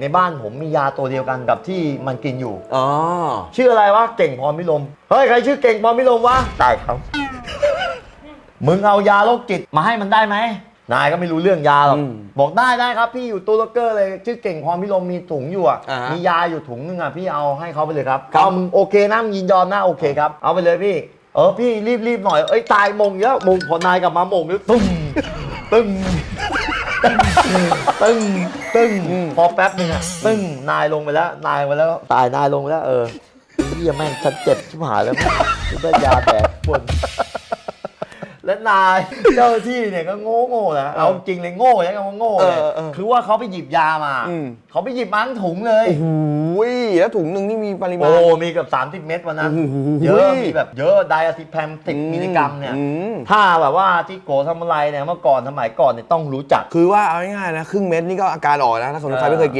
ในบ้านผมมียาตัวเดียวกันกับที่มันกินอยู่ อ๋อ ชื่ออะไรวะเก่งพรพิรมเฮ้ยใครชื่อเก่งพรพิรมวะได้ครับ มึงเอายาโรคจิตมาให้มันได้ไหมนายก็ไม่รู้เรื่องยาหรอกอืมบอกได้ได้ครับพี่อยู่ตู้ล็อกเกอร์เลยชื่อเก่งพรพิรมมีถุงอยู่อะอ่าฮะมียาอยู่ถุงนึงอะพี่เอาให้เขาไปเลยครับครับ เอามึงโอเคนะมึงยินยอมนะโอเคครับเอาไปเลยพี่เออพี่รีบรีบหน่อยเอ้ยตายมงเยอะมงพอนายกลับมามงเยอะตึ้งตึ้ง ตึ้งตึ้งพอแป๊บนึงอะตึ้งนายลงไปแล้ว นายไปแล้ว ตายนายลงไปแล้ว เออเฮียแม่งฉันเจ็บชิบหายแล้วคิดว่ายาแดกปวด และนายเจ้าหน้าที่เนี่ยก็โง่โง่ๆนะเอาจริงเลยโง่ใช้คำว่าโง่เลยเออเออคือว่าเขาไปหยิบยามาอืมเขาไปหยิบมาทั้งถุงเลยโอ้โหแล้วถุงหนึ่งนี่มีปริมาโอ้ณมีเกับ30 เม็ดวันนั้นโอ้โหเยอะมีแบบเยอะไดอะซิแพมสิบมิลลิกรัมเนี่ยอืมถ้าแบบว่าที่โกทำอะไรเนี่ยเมื่อก่อนสมัยก่อนเนี่ยต้องรู้จักคือว่าเอาง่ายๆนะครึ่งเม็ดนี่ก็อาการออกนะถ้าคนใครไม่เคยกิน